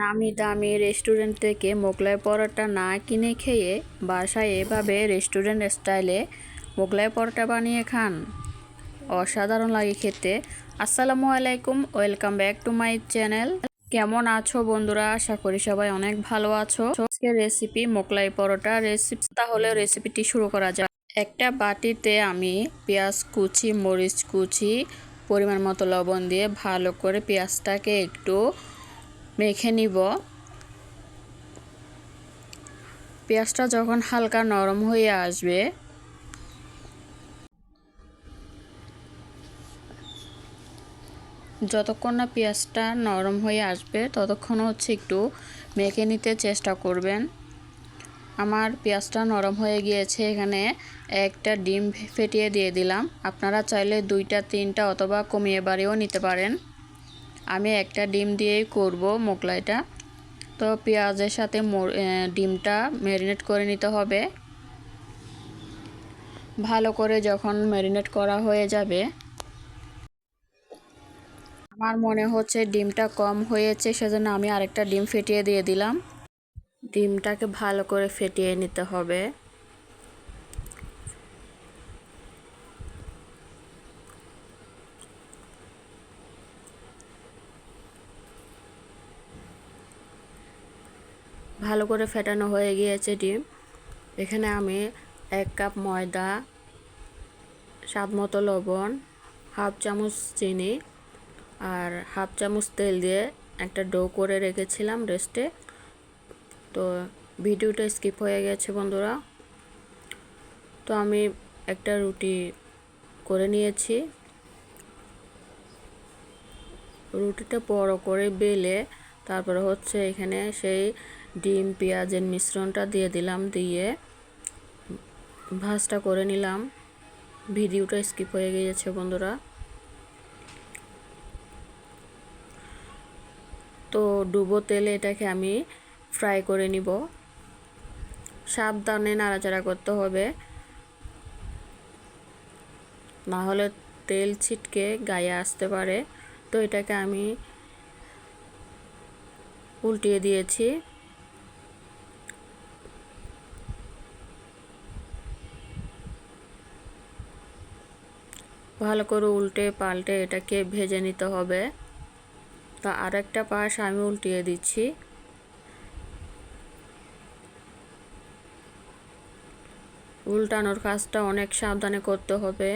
নামি দামি রেস্টুরেন্ট থেকে মোগলাই পরোটা না কিনে খেয়ে বাসায় এভাবে রেস্টুরেন্ট স্টাইলে মোগলাই পরোটা বানিয়ে খান। অসাধারণ লাগে খেতে। আসসালামু আলাইকুম, welcome back to my channel. কেমন আছো বন্ধুরা? আশা করি সবাই অনেক ভালো আছো। আজকের রেসিপি মোগলাই পরোটা রেসিপি তাহলে রেসিপিটি শুরু করা যাক। একটা বাটিতে আমি পেঁয়াজ কুচি, মরিচ কুচি, পরিমাণ মতো লবণ দিয়ে ভালো করে পেঁয়াজটাকে একটু মেখে নিব। পেঁয়াজটা যখন হালকা নরম হয়ে আসবে। যতক্ষণ না পেঁয়াজটা নরম হয়ে আসবে, ততক্ষণ হচ্ছে একটু মেখে নিতে চেষ্টা করবেন। আমার পেঁয়াজটা নরম হয়ে গিয়েছে, এখানে একটা ডিম ফেটিয়ে দিয়ে দিলাম। আপনারা চাইলে দুইটা, তিনটা অথবা কমিয়ে বাড়িয়েও নিতে পারেন। আমি একটা ডিম দিয়েই করব মোগলাইটা তো পেঁয়াজের সাথে ডিমটা ম্যারিনেট করে নিতে হবে। ভালো করে যখন ম্যারিনেট করা হয়ে যাবে, আমার মনে হচ্ছে ডিমটা কম হয়েছে, সেজন্য আমি আরেকটা ডিম ফেটিয়ে দিয়ে দিলাম। ডিমটাকে ভালো করে ফেটিয়ে নিতে হবে। ভালো করে ফেটানো হয়ে গিয়েছে ডিম। এখানে আমি এক কাপ ময়দা, স্বাদ মতো লবণ, হাফ চামচ চিনি আর হাফ চামচ তেল দিয়ে একটা ডো করে রেখেছিলাম রেস্টে। তো ভিডিওটা স্কিপ হয়ে গেছে বন্ধুরা। তো আমি একটা রুটি করে নিয়েছি। রুটিটা বড় করে বেলে তারপরে হচ্ছে এখানে সেই ডিম, পেঁয়াজের মিশ্রণটা দিয়ে দিলাম, দিয়ে ভাজটা করে নিলাম। ভিডিওটা স্কিপ হয়ে গিয়েছে বন্ধুরা। তো ডুবো তেলে এটাকে আমি ফ্রাই করে নিব। সাবধানে নাড়াচাড়া করতে হবে। না হলে তেল ছিটকে গায়ে আসতে পারে। তো এটাকে আমি উল্টিয়ে দিয়েছি। ভালো করে উল্টে পাল্টে এটাকে ভেজে নিতে হবে। তো আরেকটা পাশ আমি উল্টিয়ে দিচ্ছি। উল্টানোর কাজটা অনেক সাবধানে করতে হবে।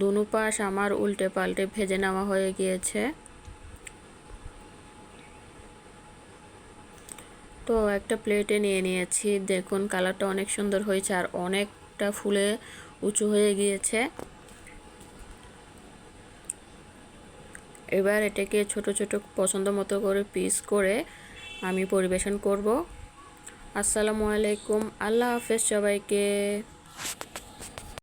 দুনো পাশ আমার উল্টে পাল্টে ভেজে নেওয়া হয়ে গিয়েছে। তো একটা প্লেটে নিয়ে নিয়েছি। দেখুন কালারটা অনেক সুন্দর হয়েছে আর অনেকটা ফুলে উঁচু হয়ে গিয়েছে। এবার এটাকে ছোট ছোট পছন্দ মতো করে পিস করে আমি পরিবেশন করব। আসসালামু আলাইকুম। আল্লাহ হাফেজ সবাইকে।